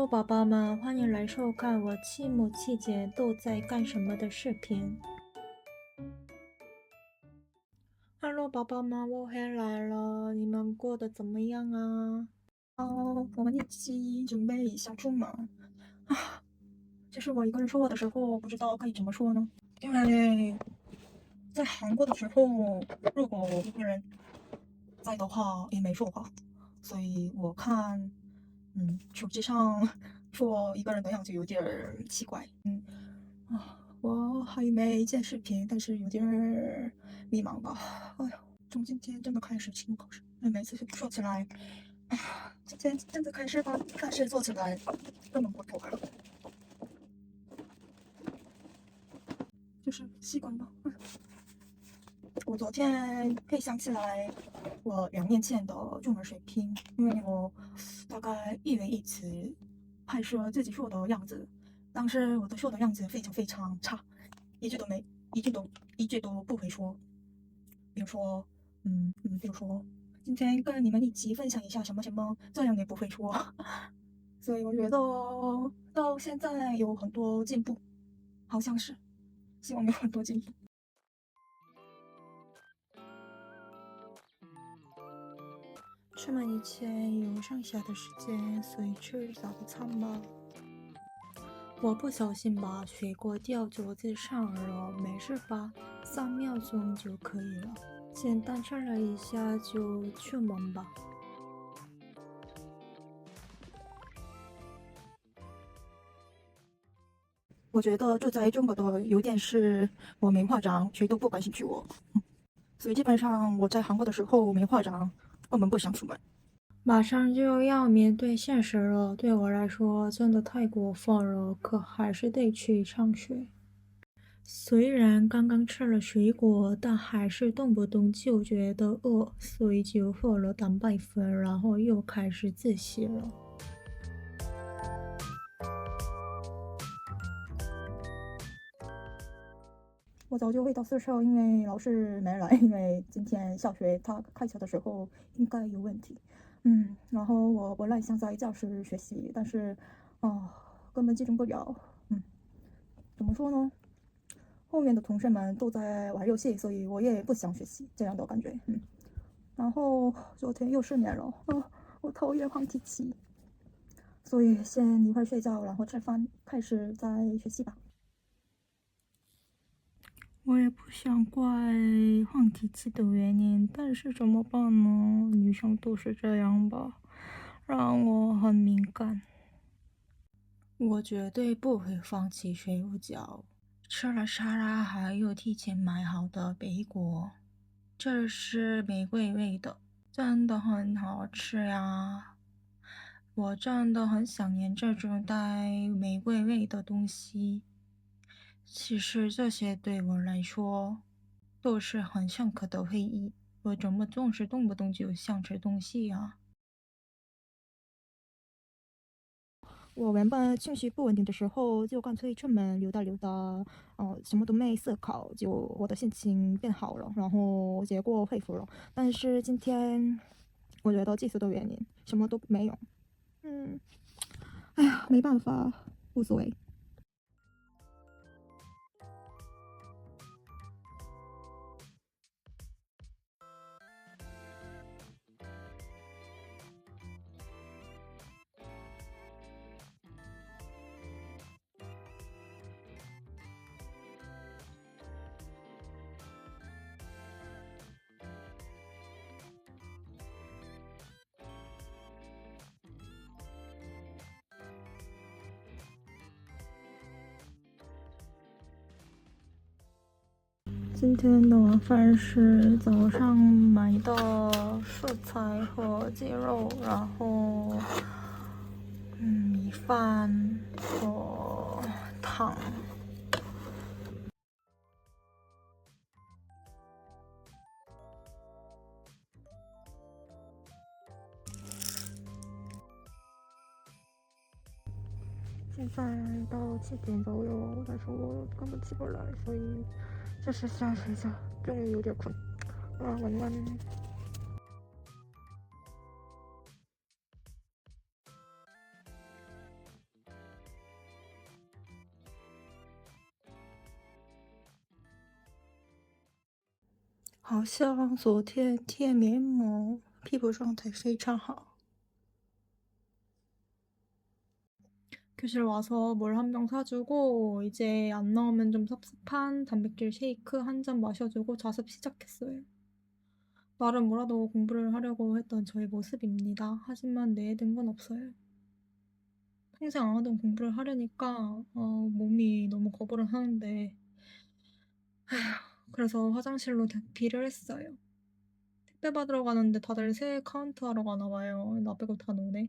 Hello，宝宝们，欢迎来收看我七母七姐都在干什么的视频。哈喽宝宝们，我回来了，你们过得怎么样啊？哦，我们一起准备一下出门啊。其实我一个人说话的时候，不知道该怎么说呢，因为在韩国的时候，如果我一个人在的话，也没说话，所以我看。嗯，手机上做一个人的样子有点奇怪。嗯啊，我还没见视频，但是有点迷茫吧。哎呀，从今天真的开始期末考试，每次说起来，啊，今天真的开始吧，开始做起来根本不做了，就是习惯吧。我昨天可以想起来我两年前的中文水平，因为我大概一元一词拍摄自己说的样子，当时我的说的样子非常非常差，一句都没，一句都一句都不会说。比如说，嗯嗯，比如说今天跟你们一起分享一下什么什么，这样也不会说。所以我觉得到现在有很多进步，好像是，希望有很多进步。出门以前有剩下的时间，所以吃早餐吧。我不小心把水果掉桌子上了，没事吧？三秒钟就可以了。简单吃了一下就出门吧。我觉得住在中国的有点是我没化妆，谁都不关心去我。所以基本上我在韩国的时候没化妆。我们不想出门，马上就要面对现实了。对我来说，真的太过分了，可还是得去上学。虽然刚刚吃了水果，但还是动不动就觉得饿，所以就喝了蛋白粉，然后又开始自习了。我早就回到宿舍，因为老师没来。因为今天小学他开学的时候应该有问题。嗯，然后我本来想在教室学习，但是啊，根本集中不了。嗯，怎么说呢？后面的同学们都在玩游戏，所以我也不想学习，这样的感觉。嗯，然后昨天又失眠了。啊，我讨厌黄体期，所以先一会儿睡觉，然后吃饭，开始再学习吧。我也不想怪换体期的原因，但是怎么办呢？女生都是这样吧，让我很敏感。我绝对不会放弃睡午觉。吃了沙拉，还有提前买好的贝果，这是玫瑰味的，真的很好吃呀！我真的很想念这种带玫瑰味的东西。其实这些对我来说都是很深刻的回忆。我怎么总是动不动就想吃东西呀？我原本情绪不稳定的时候，就干脆出门溜达溜达，哦，什么都没思考，就我的心情变好了，然后结果恢复了。但是今天，我觉得激素的原因，什么都没有。嗯，哎呀，没办法，无所谓。今天的晚饭是早上买的蔬菜和鸡肉，然后嗯米饭和汤。现在到七点左右，但是我根本起不来，所以。这是下水道中于有点困啊完了好像昨天贴面膜皮肤状态非常好 교실 와서 뭘 한 병 사주고 이제 안 나오면 좀 섭섭한 단백질 쉐이크 한 잔 마셔주고 자습 시작했어요. 말은 뭐라도 공부를 하려고 했던 저의 모습입니다. 하지만 뇌에 든건 없어요. 평생 안 하던 공부를 하려니까 어, 몸이 너무 거부를 하는데 그래서 화장실로 대피를 했어요. 택배 받으러 가는데 다들 새해 카운트 하러 가나 봐요. 나 빼고 다 노네.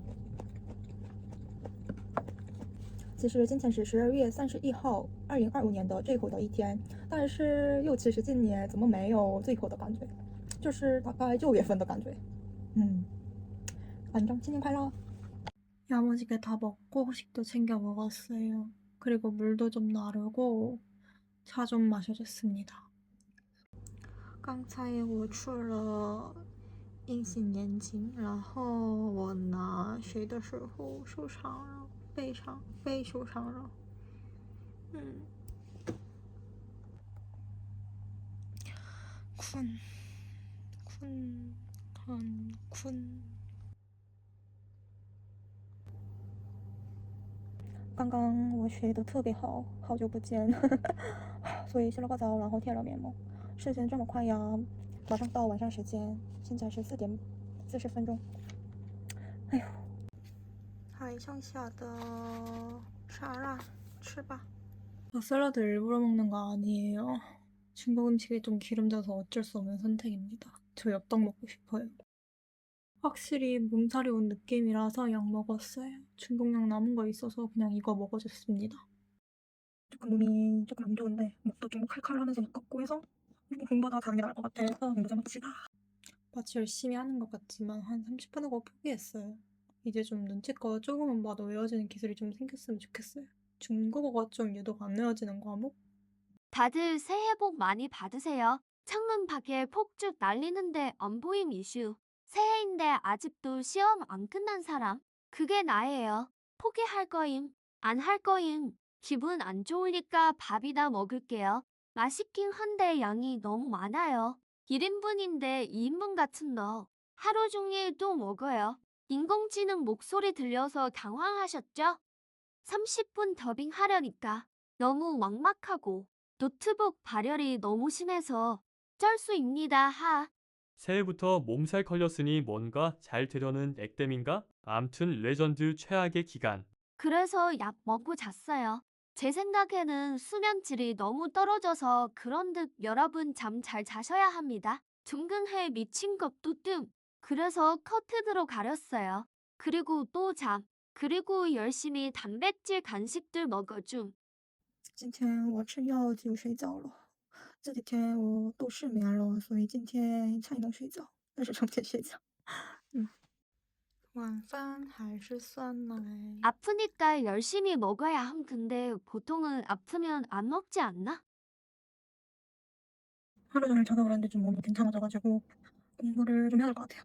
其实今天是十二月三十一号，二零二五年的最后的一天，但是又其实今年怎么没有最后的感觉，就是大概九月份的感觉。嗯，反正新年快乐！ 야무지게 다 먹고 후식도 챙겨 먹었어요. 그리고 물도 좀 나르고 차 좀 마셔줬습니다. 刚才我吃了隐形眼镜，然后我拿水的时候受伤了， 背上背受伤了。嗯，困困很困。刚刚我睡得特别好，好久不见，所以洗了个澡，然后贴了面膜。时间这么快呀，马上到晚上时间，现在是四点四十分钟。哎呦，还剩下的沙拉吃吧。 저 샐러드 일부러 먹는 거 아니에요. 중국 음식이 좀 기름져서 어쩔 수 없는 선택입니다. 저 엽떡 먹고 싶어요. 확실히 몸살이 온 느낌이라서 약 먹었어요. 중국약 남은 거 있어서 그냥 이거 먹어줬습니다. 조금 몸이 조금 안 좋은데 목도 좀 칼칼하면서 무겁고 해서 공보다 자는 게 나을 것 같아서 공부 좀 합시다. 마치 열심히 하는 것 같지만 한 30분 하고 포기했어요. 이제 좀 눈치껏 조금만 봐도 외워지는 기술이 좀 생겼으면 좋겠어요. 중국어가 좀 유독 안 외워지는 과목? 다들 새해 복 많이 받으세요. 창문 밖에 폭죽 날리는데 안 보임 이슈. 새해인데 아직도 시험 안 끝난 사람. 그게 나예요. 포기할 거임. 안 할 거임. 기분 안 좋으니까 밥이나 먹을게요. 맛있긴 한데 양이 너무 많아요. 1인분인데 2인분 같은 너. 하루 종일 또 먹어요. 인공지능 목소리 들려서 당황하셨죠? 30분 더빙 하려니까 너무 막막하고 노트북 발열이 너무 심해서 쩔수입니다 하. 새해부터 몸살 걸렸으니 뭔가 잘 되려는 액땜인가? 암튼 레전드 최악의 기간. 그래서 약 먹고 잤어요. 제 생각에는 수면 질이 너무 떨어져서 그런 듯 여러분 잠 잘 자셔야 합니다. 둥근해 미친 것도 뜸. 그래서 커튼으로 가렸어요. 그리고 또 잠. 그리고 열심히 단백질 간식들 먹어줌. 今天我吃药就睡觉了，这几天我都失眠了，所以今天才能睡觉，但是成天睡觉。嗯，晚饭还是酸奶。 아프니까 열심히 먹어야 함. 근데 보통은 아프면 안 먹지 않나? 하루 종일 자다 그랬는데 좀 몸이 괜찮아져가지고 공부를 좀 해야 될 것 같아요.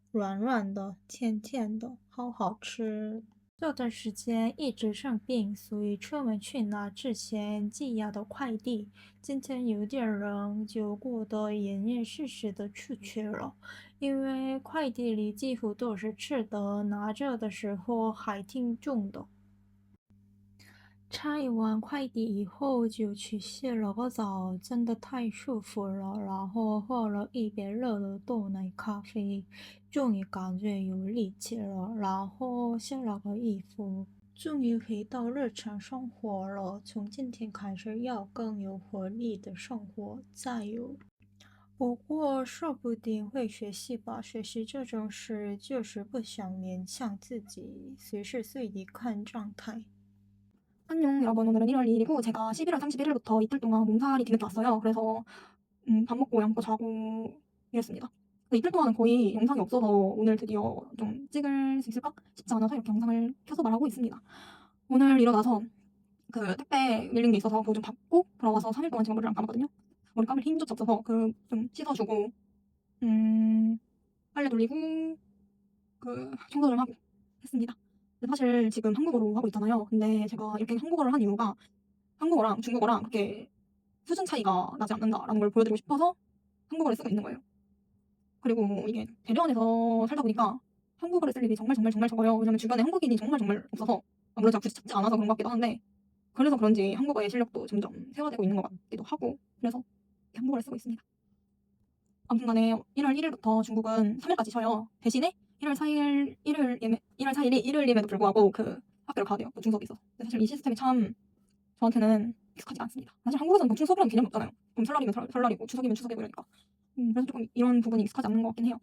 软软的，甜甜的，好好吃。这段时间一直生病，所以出门去拿之前寄压的快递。今天有点冷，就过得严严实实的出去了。因为快递里几乎都是吃的，拿着的时候还挺重的。拆完快递以后就去洗了个澡，真的太舒服了。然后喝了一杯热的豆奶咖啡，终于感觉有力气了。然后洗了个衣服，终于回到日常生活了。从今天开始要更有活力的生活，加油！不过说不定会学习吧，学习这种事就是不想勉强自己，随时随地看状态。 안녕 여러분 오늘은 1월 2일이고 제가 11월 31일부터 이틀 동안 몸살이 뒤늦게 왔어요. 그래서 음, 밥 먹고 약 먹고 자고 이랬습니다. 이틀 동안은 거의 영상이 없어서 오늘 드디어 좀 찍을 수 있을까 싶지 않아서 이렇게 영상을 켜서 말하고 있습니다. 오늘 일어나서 그 택배 밀린 게 있어서 그거 좀 받고 돌아와서 3일 동안 지금 머리를 안 감았거든요. 머리 감을 힘조차 없어서 그 좀 씻어주고 음 빨래 돌리고 그 청소 좀 하고 했습니다. 사실 지금 한국어로 하고 있잖아요. 근데 제가 이렇게 한국어를 한 이유가 한국어랑 중국어랑 그렇게 수준 차이가 나지 않는다라는 걸 보여드리고 싶어서 한국어를 쓰고 있는 거예요. 그리고 이게 대련에서 살다 보니까 한국어를 쓸 일이 정말 정말 정말 적어요. 왜냐면 주변에 한국인이 정말 정말 없어서 아무래도 굳이 찾지 않아서 그런 것 같기도 한데 그래서 그런지 한국어의 실력도 점점 세워지고 있는 것 같기도 하고 그래서 한국어를 쓰고 있습니다. 아무튼간에 1월 1일부터 중국은 3일까지 쉬어요. 대신에 1월 4일 일요일 1월 4일이 일요일임에도 불구하고 그 학교를 가야 돼요. 보충 수업이 있어. 근데 사실 이 시스템이 참 저한테는 익숙하지 않습니다. 사실 한국에서는 보충 수업이라는 개념이 없잖아요. 그럼 설날이면 설, 설날 이고 추석이면 추석이고 이러니까. 음, 그래서 조금 이런 부분이 익숙하지 않는 것 같긴 해요.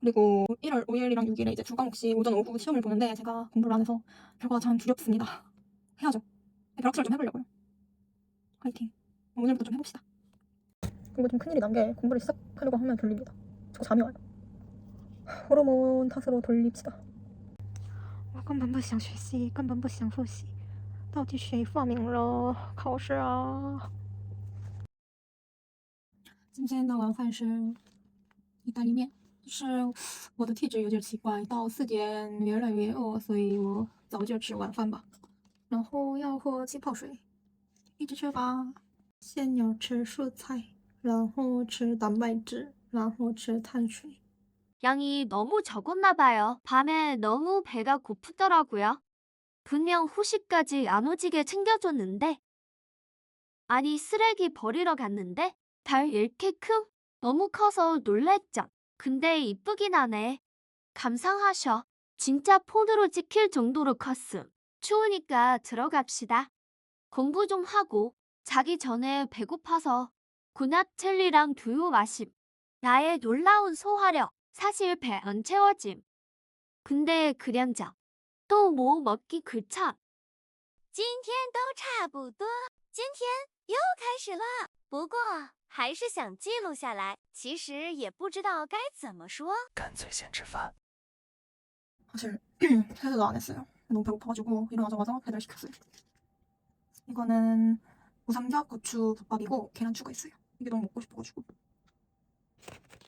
그리고 1월 5일이랑 6일에 이제 두 과목씩 오전 오후 시험을 보는데 제가 공부를 안 해서 결과가 참 두렵습니다. 해야죠. 벼락치를 좀 해보려고요. 화이팅. 오늘부터 좀 해봅시다. 그리고 좀 큰일이 난 게 공부를 시작하려고 하면 졸립니다. 저 잠이 와요. 호르몬 탓으로 돌립시다. 我根本不想学习，根本不想复习，到底谁发明了考试啊？今天的晚饭是意大利面，就是我的体质有点奇怪，到四点越来越饿，所以我早就吃晚饭吧。然后要喝气泡水，一直吃吧。先要吃蔬菜，然后吃蛋白质，然后吃碳水。 양이 너무 적었나 봐요. 밤에 너무 배가 고프더라고요. 분명 후식까지 야무지게 챙겨줬는데 아니 쓰레기 버리러 갔는데 달 이렇게 큼? 너무 커서 놀랬죠. 근데 이쁘긴 하네. 감상하셔. 진짜 폰으로 찍힐 정도로 컸음. 추우니까 들어갑시다. 공부 좀 하고 자기 전에 배고파서 군합 젤리랑 두유 마심. 나의 놀라운 소화력. 사실 배 안 채워짐. 근데 그량자. 또 뭐 먹기 귀찮. 今天都差不多，今天又开始了。不过还是想记录下来，其实也不知道该怎么说。干脆先吃饭。 사실 세수도 안 했어요. 너무 배고파가지고 일어나자마자 배달 시켰어요. 이거는 우삼겹 고추 덮밥이고 계란 추가 있어요. 이게 너무 먹고 싶어가지고.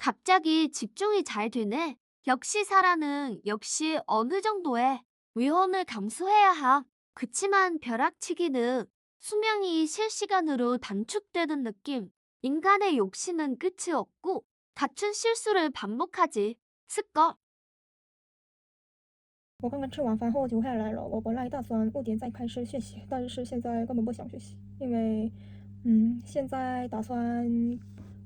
갑자기 집중이 잘 되네. 역시 사람은 역시 어느 정도의 위험을 감수해야 함. 그치만 벼락치기는 수명이 실시간으로 단축되는 느낌. 인간의 욕심은 끝이 없고 같은 실수를 반복하지. 습관. 我刚刚吃完饭后就回来了。我本来打算五点再开始学习，但是现在根本不想学习，因为，嗯，现在打算，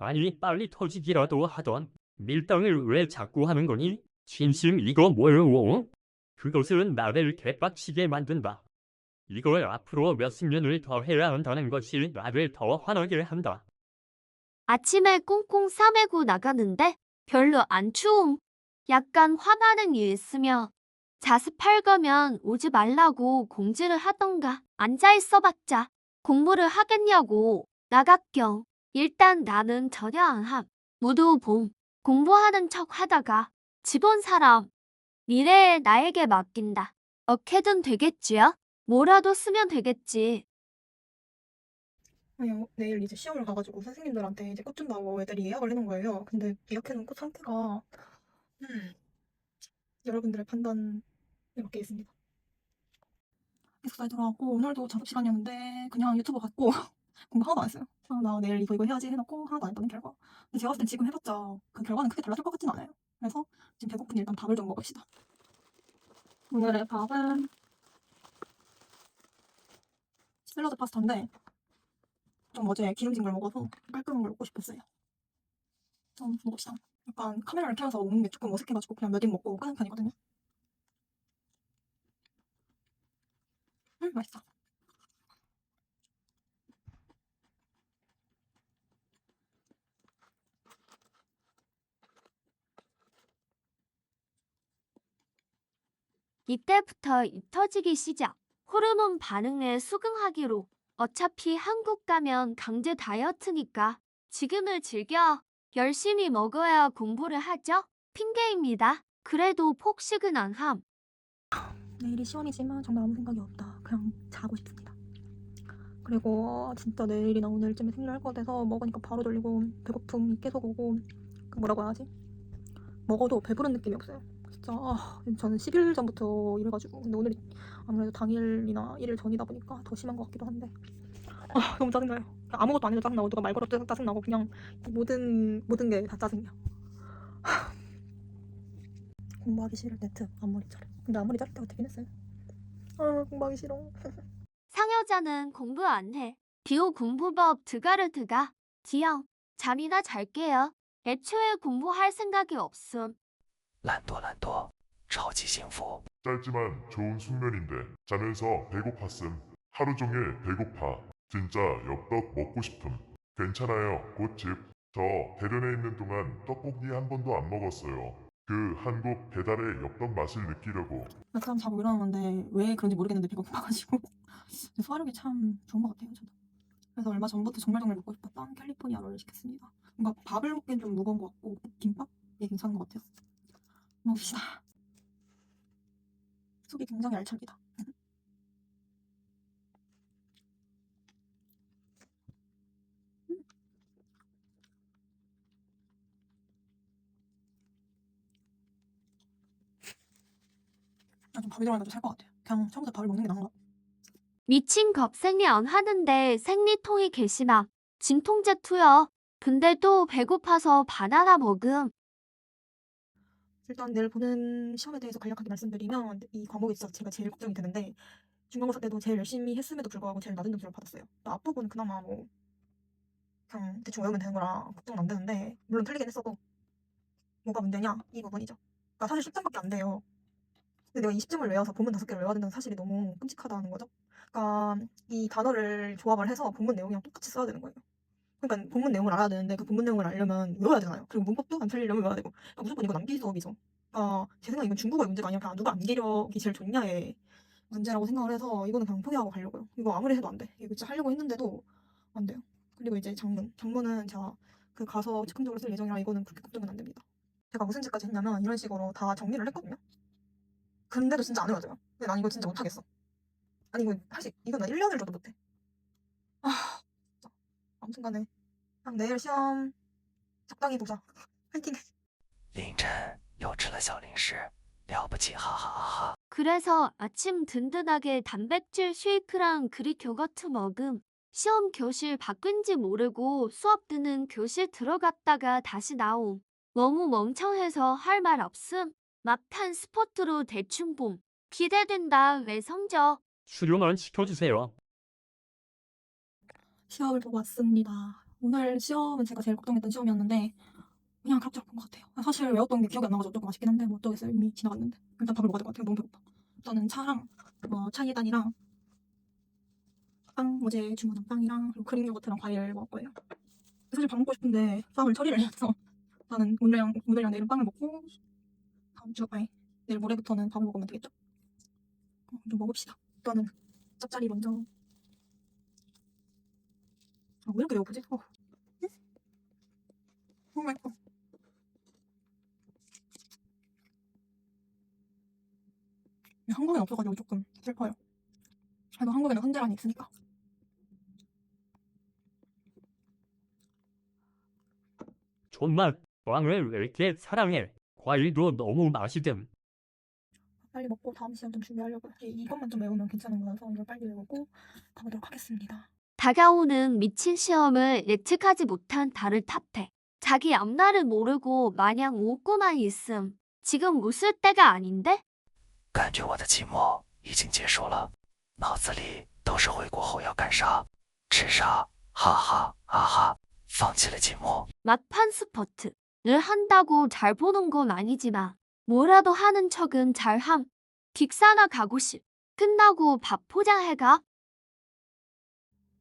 아니 빨리 터지기라도 하던 밀당을 왜 자꾸 하는 거니? 진심 이거 뭐요? 그것은 나를 개빡치게 만든다. 이걸 앞으로 몇십 년을 더 해야 한다는 것이 나를 더 화나게 한다. 아침에 꽁꽁 싸매고 나가는데 별로 안 추움. 약간 화나는 일 있으며 자습할 거면 오지 말라고 공지를 하던가 앉아 있어봤자 공부를 하겠냐고 나각경. 일단 나는 전혀 안 함. 모두 봄. 공부하는 척 하다가 집온 사람 미래에 나에게 맡긴다. 어케든 되겠지요? 뭐라도 쓰면 되겠지. 아니요, 내일 이제 시험을 가가지고 선생님들한테 이제 꽃 준다고 애들이 예약을 해놓은 거예요. 근데 예약해놓은 꽃 상태가 음, 여러분들의 판단에 맡겨 있습니다. 기숙사에 들어왔고 오늘도 작업 시간이었는데 그냥 유튜브 봤고 공부 하나도 안 했어요. 아, 나 내일 이거 이거 해야지 해놓고 하나도 안 했던 결과. 근데 제가 봤을 땐 지금 해봤자 그 결과는 크게 달라질 것 같진 않아요. 그래서 지금 배고프니 일단 밥을 좀 먹읍시다. 오늘의 밥은 샐러드 파스타인데 좀 어제 기름진 걸 먹어서 깔끔한 걸 먹고 싶었어요. 좀 먹읍시다. 약간 카메라를 켜서 먹는 게 조금 어색해가지고 그냥 몇 입 먹고 끄는 편이거든요. 음, 맛있어. 이때부터 입 터지기 시작. 호르몬 반응에 수긍하기로. 어차피 한국 가면 강제 다이어트니까 지금을 즐겨. 열심히 먹어야 공부를 하죠. 핑계입니다. 그래도 폭식은 안 함. 내일이 시험이지만 정말 아무 생각이 없다. 그냥 자고 싶습니다. 그리고 진짜 내일이나 오늘쯤에 생리할 것 같아서 먹으니까 바로 졸리고 배고픔이 계속 오고 그 뭐라고 해야지? 먹어도 배부른 느낌이 없어요. 진짜 아, 저는 10일 전부터 이래가지고 근데 오늘이 아무래도 당일이나 1일 전이다 보니까 더 심한 것 같기도 한데 아 너무 짜증나요. 아무것도 안 해도 짜증나고 누가 말 걸어도 짜증나고 그냥 모든 모든 게 다 짜증이야. 공부하기 싫을 때특 앞머리 자르. 근데 앞머리 자를 때가 되긴 했어요. 아 공부하기 싫어. 상여자는 공부 안 해. 비오 공부법 드가르 드가. 지영, 잠이나 잘게요. 애초에 공부할 생각이 없음. 懒惰懒惰，超级幸福。 짧지만 좋은 숙면인데 자면서 배고팠음. 하루 종일 배고파. 진짜 엽떡 먹고 싶음. 괜찮아요. 곧 집. 저 대련에 있는 동안 떡볶이 한 번도 안 먹었어요. 그 한국 배달의 엽떡 맛을 느끼려고. 약간 자고 일어났는데 왜 그런지 모르겠는데 배가 고파가지고 소화력이 참 좋은 것 같아요 저도. 그래서 얼마 전부터 정말 정말 먹고 싶었던 캘리포니아 롤을 시켰습니다. 뭔가 밥을 먹기엔 좀 무거운 것 같고 김밥이 괜찮은 것 같아요. 먹읍시다. 속이 굉장히 알찰기다. 나좀 밥이 들어가니까 좀살것 같아요. 그냥 처음부터 밥을 먹는 게 나은 것. 미친 겁생리 안 하는데 생리통이 계시나. 진통제 투여. 근데 또 배고파서 바나나 먹음. 일단 내일 보는 시험에 대해서 간략하게 말씀드리면 이 과목에 있어서 제가 제일 걱정이 되는데 중간고사 때도 제일 열심히 했음에도 불구하고 제일 낮은 점수를 받았어요. 또 앞부분은 그나마 뭐 그냥 대충 외우면 되는 거라 걱정은 안 되는데 물론 틀리긴 했어도 뭐가 문제냐 이 부분이죠. 그러니까 사실 10점밖에 안 돼요. 근데 내가 20점을 외워서 본문 5개를 외워야 된다는 사실이 너무 끔찍하다는 거죠. 그러니까 이 단어를 조합을 해서 본문 내용이랑 똑같이 써야 되는 거예요. 그러니까 본문 내용을 알아야 되는데 그 본문 내용을 알려면 외워야 되잖아요. 그리고 문법도 안 틀리려면 외워야 되고 그러니까 무조건 이거 남기 수업이죠. 아, 제 생각에 이건 중국어의 문제가 아니라 그냥 누가 암기력이 제일 좋냐의 문제라고 생각을 해서 이거는 그냥 포기하고 가려고요. 이거 아무리 해도 안 돼. 이거 진짜 하려고 했는데도 안 돼요. 그리고 이제 장문. 장문은 제가 그 가서 즉흥적으로 쓸 예정이라 이거는 그렇게 걱정은 안 됩니다. 제가 무슨 짓까지 했냐면 이런 식으로 다 정리를 했거든요. 근데도 진짜 안 외워져요. 근데 난 이거 진짜 못하겠어. 아니 이거 사실 이건 나 1년을 줘도 못해. 아. 아무튼 간에 그냥 내일 시험 적당히 보자. 화이팅! 凌晨又吃了小零食，了不起，哈哈哈哈。 그래서 아침 든든하게 단백질 쉐이크랑 그릭 요거트 먹음. 시험 교실 바꾼지 모르고 수업 듣는 교실 들어갔다가 다시 나옴. 너무 멍청해서 할 말 없음. 막탄 스포트로 대충 봄. 기대된다 왜 성적. 수료만 시켜주세요. 시험을 보고 왔습니다. 오늘 시험은 제가 제일 걱정했던 시험이었는데 그냥 그럭저럭 본것 같아요. 사실 외웠던 게 기억이 안 나가지고 조금 아쉽긴 한데 뭐 어쩌겠어요. 이미 지나갔는데 일단 밥을 먹어야 될 것 같아요. 너무 배고파. 저는 차랑 뭐 차이단이랑 빵 어제 주문한 빵이랑 그리고 크림 요거트랑 과일 먹을 거예요. 사실 밥 먹고 싶은데 빵을 처리를 해서 나는 오늘이랑 오늘이랑 내일은 빵을 먹고 다음 주 아니 내일 모레부터는 밥을 먹으면 되겠죠? 어, 좀 먹읍시다. 일단은 짭짜리 먼저. 아, 왜 이렇게 배고프지? 어. 응? 너무 맛있어. 한국엔 없어가지고 조금 슬퍼요. 그래도 한국에는 흔제란이 있으니까. 정말 빵을 왜 이렇게 사랑해? 과일도 너무 맛있음. 빨리 먹고 다음 시험 좀 준비하려고요. 이- 이것만 좀 외우면 괜찮은 거라서 이걸 빨리 외우고 가보도록 하겠습니다. 다가오는 미친 시험을 예측하지 못한 달을 탓해. 자기 앞날을 모르고 마냥 웃고만 있음. 지금 웃을 때가 아닌데? 感觉我的期末已经结束了，脑子里都是回国后要干啥、吃啥，哈哈哈哈，放弃了期末。 막판 스퍼트를 한다고 잘 보는 건 아니지만 뭐라도 하는 척은 잘함. 빅사나 가고 싶. 끝나고 밥 포장해가.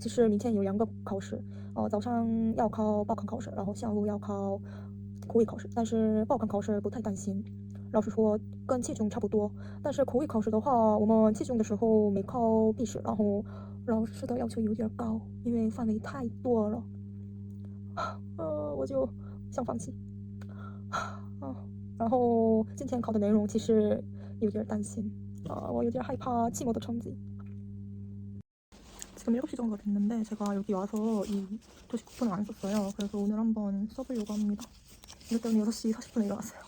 其实明天有两个考试，呃，早上要考报考考试，然后下午要考口语考试。但是报考考试不太担心，老师说跟期中差不多。但是口语考试的话，我们期中的时候没考笔试，然后老师的要求有点高，因为范围太多了。呃，我就想放弃。啊，然后今天考的内容其实有点担心，啊，我有点害怕期末的成绩。 지금 7시 정도가 됐는데 제가 여기 와서 이 도시 쿠폰을 안 썼어요. 그래서 오늘 한번 써보려고 합니다. 이것 때문에 6시 40분에 일어났어요.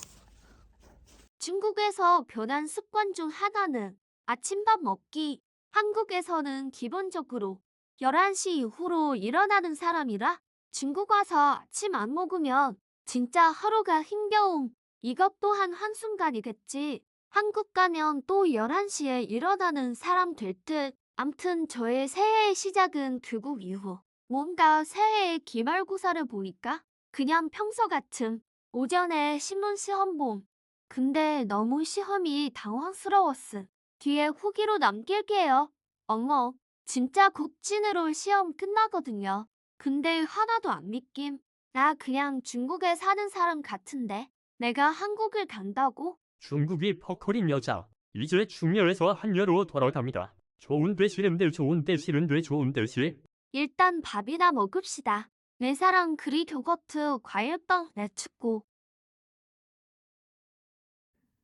중국에서 변한 습관 중 하나는 아침밥 먹기. 한국에서는 기본적으로 11시 이후로 일어나는 사람이라 중국 와서 아침 안 먹으면 진짜 하루가 힘겨움. 이것 또한 한순간이겠지. 한국 가면 또 11시에 일어나는 사람 될 듯. 암튼 저의 새해의 시작은 귀국 이후. 뭔가 새해의 기말고사를 보니까 그냥 평소 같음. 오전에 신문 시험 봄. 근데 너무 시험이 당황스러웠음. 뒤에 후기로 남길게요. 엉엉. 진짜 국진으로 시험 끝나거든요. 근데 하나도 안 믿김. 나 그냥 중국에 사는 사람 같은데. 내가 한국을 간다고? 중국이 퍼커린 여자. 이제 중녀에서 한녀로 돌아갑니다. 좋은데 싫은데 좋은데 싫은데 좋은데 싫. 일단 밥이나 먹읍시다. 내 사랑 그리 요거트 과일빵 내축고.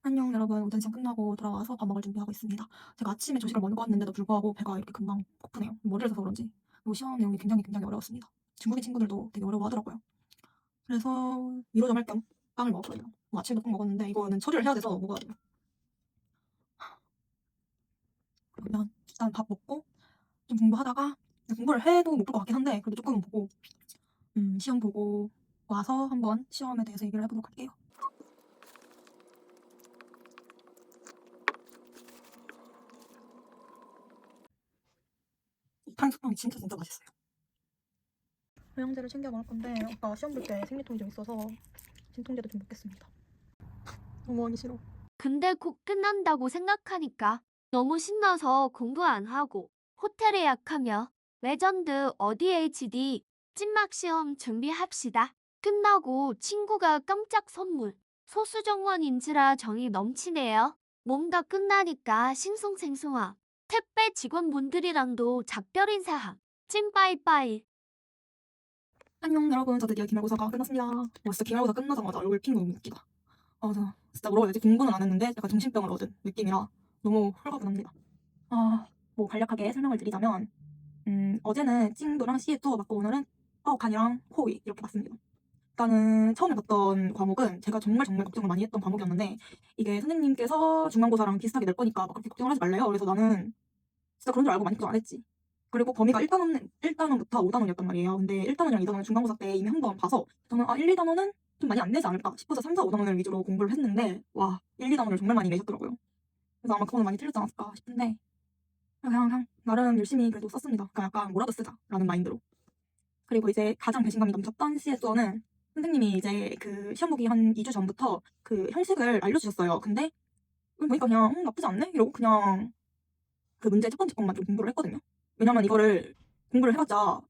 안녕 여러분 오전 시험 끝나고 돌아와서 밥 먹을 준비하고 있습니다. 제가 아침에 조식을 먹고 왔는데도 불구하고 배가 이렇게 금방 고프네요. 머리를 써서 그런지 그리고 시험 내용이 굉장히 굉장히 어려웠습니다. 중국인 친구들도 되게 어려워하더라고요. 그래서 위로 좀 할 겸 빵을 먹었어요. 뭐 아침에도 꼭 먹었는데 이거는 처리를 해야 돼서 먹어야 돼요. 그러면 일단 밥 먹고 좀 공부하다가 공부를 해도 못 볼 것 같긴 한데 그래도 조금은 보고 음, 시험 보고 와서 한번 시험에 대해서 얘기를 해보도록 할게요. 이 탕수육이 진짜 진짜 맛있어요. 영양제를 챙겨 먹을 건데 아까 시험 볼 때 생리통이 좀 있어서 진통제도 좀 먹겠습니다. 너무 하기 싫어. 근데 곧 끝난다고 생각하니까 너무 신나서 공부 안 하고 호텔 예약하며 레전드 어디 HD 찐막 시험 준비합시다. 끝나고 친구가 깜짝 선물 소수정원인지라 정이 넘치네요. 뭔가 끝나니까 싱숭생숭함. 택배 직원분들이랑도 작별 인사함. 찐 빠이빠이. 안녕 여러분 저 드디어 기말고사가 끝났습니다. 와 진짜 기말고사 끝나자마자 얼굴 핀거 너무 웃기다. 아저 진짜 뭐라고 해야 되지 공부는 안 했는데 약간 정신병을 얻은 느낌이라 너무 홀가분합니다. 아 뭐 간략하게 설명을 드리자면 음 어제는 찡도랑 시에또 맞고 오늘은 어간이랑 호이 이렇게 봤습니다. 일단은 처음에 봤던 과목은 제가 정말 정말 걱정을 많이 했던 과목이었는데 이게 선생님께서 중간고사랑 비슷하게 낼 거니까 막 그렇게 걱정을 하지 말래요. 그래서 나는 진짜 그런 줄 알고 많이 걱정 안 했지. 그리고 범위가 1단원, 1단원부터 5단원이었단 말이에요. 근데 1단원이랑 2단원은 중간고사 때 이미 한 번 봐서 저는 아 1, 2단원은 좀 많이 안 내지 않을까 싶어서 3, 4, 5단원을 위주로 공부를 했는데 와 1, 2단원을 정말 많이 내셨더라고요. 그래서 아마 그거는 많이 틀렸지 않았을까 싶은데 그냥, 그냥 나름 열심히 그래도 썼습니다. 그냥 약간 뭐라도 쓰자라는 마인드로. 그리고 이제 가장 배신감이 넘쳤던 CS어는 선생님이 이제 그 시험 보기 한 2주 전부터 그 형식을 알려주셨어요. 근데 보니까 그냥 음, 나쁘지 않네? 이러고 그냥 그 문제 첫 번째 것만 좀 공부를 했거든요. 왜냐면 이거를 공부를 해봤자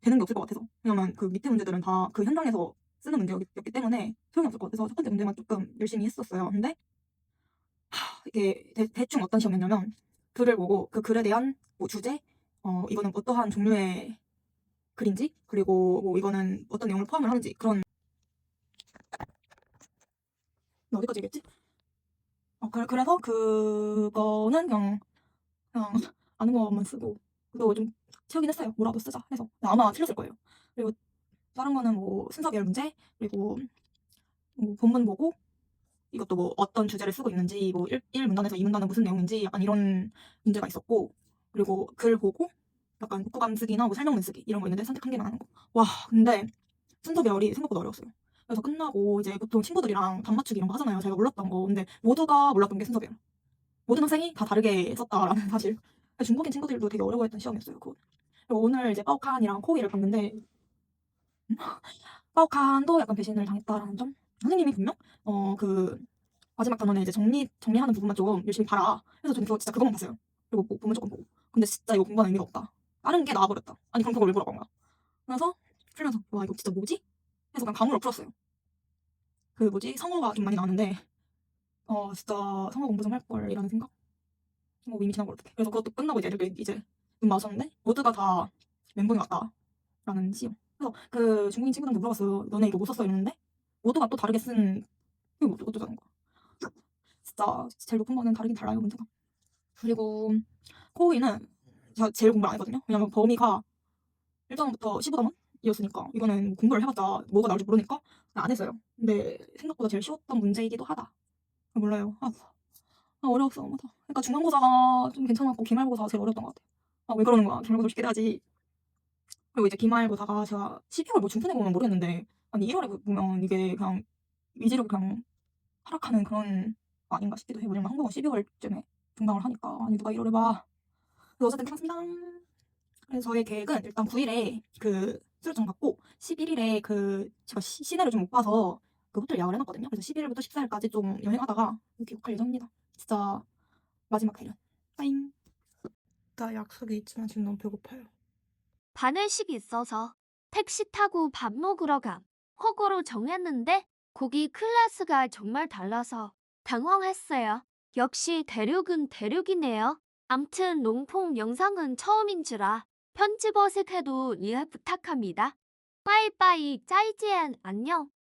되는 게 없을 것 같아서. 왜냐면 그 밑에 문제들은 다 그 현장에서 쓰는 문제였기 때문에 소용이 없을 것 같아서 첫 번째 문제만 조금 열심히 했었어요. 근데 하, 이게 대, 충 어떤 시험이었냐면 글을 보고 그 글에 대한 뭐 주제, 어 이거는 어떠한 종류의 글인지 그리고 뭐 이거는 어떤 내용을 포함을 하는지 그런 나 어디까지 얘기했지? 어, 그, 그래서 그거는 그냥 그냥 아는 것만 쓰고 그거 좀 채우긴 했어요. 뭐라도 쓰자 해서 아마 틀렸을 거예요. 그리고 다른 거는 뭐 순서별 문제 그리고 뭐 본문 보고 이것도 뭐 어떤 주제를 쓰고 있는지 뭐 1, 1문단에서 2문단은 무슨 내용인지 약간 이런 문제가 있었고 그리고 글 보고 약간 독후감 쓰기나 뭐 설명문 쓰기 이런 거 있는데 선택 한 개만 하는 거. 와 근데 순서별이 생각보다 어려웠어요. 그래서 끝나고 이제 보통 친구들이랑 답 맞추기 이런 거 하잖아요. 제가 몰랐던 거. 근데 모두가 몰랐던 게 순서별. 모든 학생이 다 다르게 썼다라는 사실. 중국인 친구들도 되게 어려워했던 시험이었어요. 그거. 그리고 오늘 이제 빠오칸이랑 코기를 봤는데 빠오칸도 약간 배신을 당했다라는 점. 선생님이 분명 어 그 마지막 단원에 이제 정리 정리하는 부분만 좀 열심히 봐라. 그래서 저는 그거 진짜 그것만 봤어요. 그리고 뭐 부분 조금 보고. 근데 진짜 이거 공부하는 의미가 없다. 다른 게 나와버렸다. 아니 그럼 그걸 왜 보라고 한 거야? 그래서 풀면서 와 이거 진짜 뭐지? 해서 그냥 감으로 풀었어요. 그 뭐지 성어가 좀 많이 나왔는데 어 진짜 성어 공부 좀 할 걸이라는 생각. 뭐 이미 지나고 어떡해. 그래서 그것도 끝나고 이제 이렇게 이제 눈 마셨는데 모두가 다 멘붕이 왔다라는 시험. 그래서 그 중국인 친구들한테 물어봤어요. 너네 이거 못 썼어 이러는데 모두가 또 다르게 쓴 이거 뭐 어쩌자는 거야. 진짜 제일 높은 거는 다르긴 달라요 문제가. 그리고 코우이는 제가 제일 공부를 안 했거든요. 왜냐면 범위가 1단원부터 15단원 이었으니까 이거는 뭐 공부를 해봤자 뭐가 나올지 모르니까 안 했어요. 근데 생각보다 제일 쉬웠던 문제이기도 하다. 몰라요. 아, 아 어려웠어. 맞아. 그러니까 중간고사가 좀 괜찮았고 기말고사가 제일 어려웠던 것 같아요. 아 왜 그러는 거야? 기말고사 쉽게 돼야지. 그리고 이제 기말고사가 제가 12월 뭐 중순에 보면 모르겠는데 아니 1월에 보면 이게 그냥 위지력 그냥 하락하는 그런 거 아닌가 싶기도 해요. 왜냐면 한국은 12월쯤에 중강을 하니까 아니 누가 1월에 봐. 그래서 어쨌든 괜찮습니다. 그래서 저의 계획은 일단 9일에 그 수료증 받고 11일에 그 제가 시, 시내를 좀 못 봐서 그 호텔 예약을 해놨거든요. 그래서 11일부터 14일까지 좀 여행하다가 이렇게 갈 예정입니다. 진짜 마지막 대련. 빠잉. 나 약속이 있지만 지금 너무 배고파요. 반회식이 있어서 택시 타고 밥 먹으러 감. 허구로 정했는데 거기 클래스가 정말 달라서 당황했어요. 역시 대륙은 대륙이네요. 암튼 롱폼 영상은 처음인 줄아 편집 어색해도 이해 부탁합니다. 빠이빠이 짜이지엔 안녕.